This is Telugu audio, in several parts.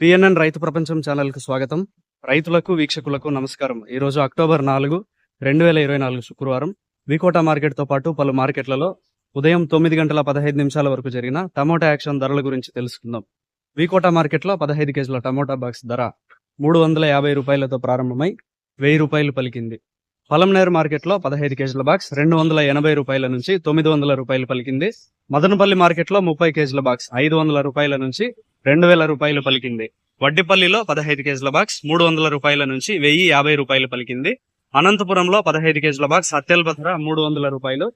పిఎన్ఎన్ రైతు ప్రపంచం ఛానల్కు స్వాగతం. రైతులకు వీక్షకులకు నమస్కారం. ఈరోజు అక్టోబర్ నాలుగు రెండు వేల ఇరవై నాలుగు శుక్రవారం. వికోటా మార్కెట్తో పాటు పలు మార్కెట్లలో ఉదయం తొమ్మిది గంటల పదహైదు నిమిషాల వరకు జరిగిన టమోటా యాక్షన్ ధరల గురించి తెలుసుకుందాం. వికోటా మార్కెట్లో పదహైదు కేజీల టమోటా బాక్స్ ధర మూడు వందల యాభై రూపాయలతో ప్రారంభమై వెయ్యి రూపాయలు పలికింది. పలంనేరు మార్కెట్లో పదహైదు కేజీల బాక్స్ రెండు వందల ఎనభై రూపాయల నుంచి తొమ్మిది వందల రూపాయలు పలికింది. మదనపల్లి మార్కెట్లో ముప్పై కేజీల బాక్స్ ఐదు వందల రూపాయల నుంచి రెండు వేల రూపాయలు పలికింది. వడ్డిపల్లిలో పదహైదు కేజీల బాక్స్ మూడు వందల రూపాయల నుంచి వెయ్యి యాభై రూపాయలు పలికింది. అనంతపురంలో పదహైదు కేజీల బాక్స్ అత్యల్ప ధర మూడు వందల రూపాయలు.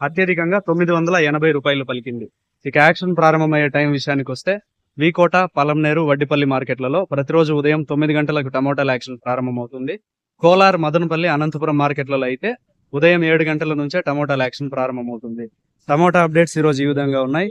అత్యధికంగా తొమ్మిది వందల ఎనభై రూపాయలు పలికింది. ఇక యాక్షన్ ప్రారంభమయ్యే టైం విషయానికి వస్తే వీకోట పలంనేరు వడ్డిపల్లి మార్కెట్లలో ప్రతిరోజు ఉదయం తొమ్మిది గంటలకు టమోటాల యాక్షన్ ప్రారంభమవుతుంది. కోలార్ మదనపల్లి అనంతపురం మార్కెట్లలో అయితే ఉదయం ఏడు గంటల నుంచే టమోటాల యాక్షన్ ప్రారంభమవుతుంది. టమోటా అప్డేట్స్ ఈ రోజు ఈ విధంగా ఉన్నాయి.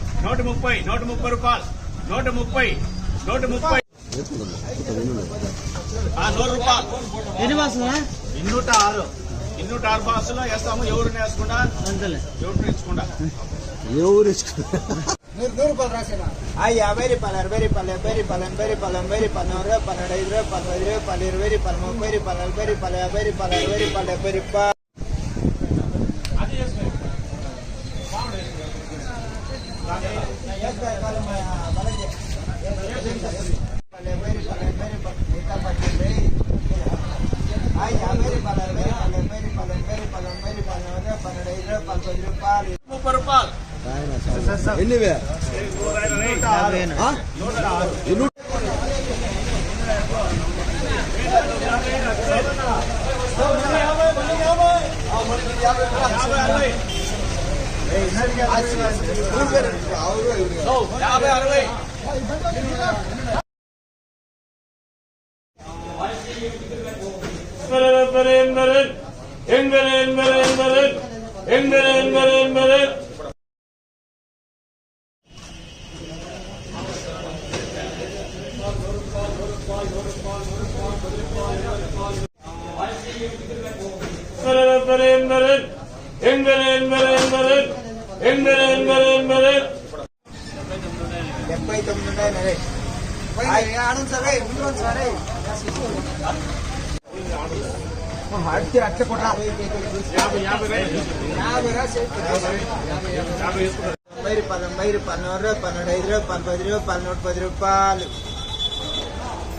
నూట ముప్పై నూట ముప్పై రూపాయలు. నూట ముప్పై నూట ముప్పై. ఆ నూరు రూపాయలు. ఎన్ని బాసులా ఇన్నూట ఆరు. ఇన్నూట ఆరు బాసులో వేస్తాము. ఎవరు వేసుకుండా ఎవరు నేర్చుకుండా ఎవరు ఇచ్చుకో- ఆ యాభై రూపాయలు అరవై రూపాయలు డెబ్బై రూపాయలు ఎనభై రూపాయలు ఎనభై రూపాయలు నూరు రూపాయలు పన్నెండు ఐదు రూపాయలు పది రూపాయలు ఇరవై రూపాయలు ముప్పై రూపాయలు నలభై రూపాయలు యాభై రూపాయలు అరవై రూపాయలు డెబ్బై రూపాయలు. రూపాయలు ఎన్ని యాభై అరవై என்பரே என்பரே என்பரே என்பரே என்பரே என்பரே என்பரே డెబ్బై తొమ్మిది ఉన్నాయి నరేష్ ఆడండి సరే సరే అడితే పన్నెండు పన్నెండు ఐదు రూపాయలు పన్నెండు ఐదు రూపాయలు పన్నెండు పది రూపాయలు పన్నెండు పది రూపాయలు.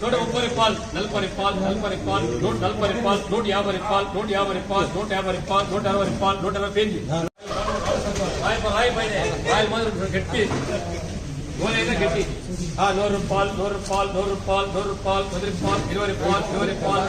నూట ముప్పై రూపాయలు నలభై రూపాయలు నలభై రూపాయలు నూట నలభై రూపాయలు నూట యాభై రూపాయలు నూట యాభై రూపాయలు నూట యాభై రూపాయలు నూట అరవై రూపాయలు నూట అరవై పేజీ గట్టి గోలైనా గట్టి నూరు రూపాయలు నూరు రూపాయలు నూరు రూపాయలు నూరు రూపాయలు పది రూపాయలు ఇరవై రూపాయలు ఇరవై రూపాయలు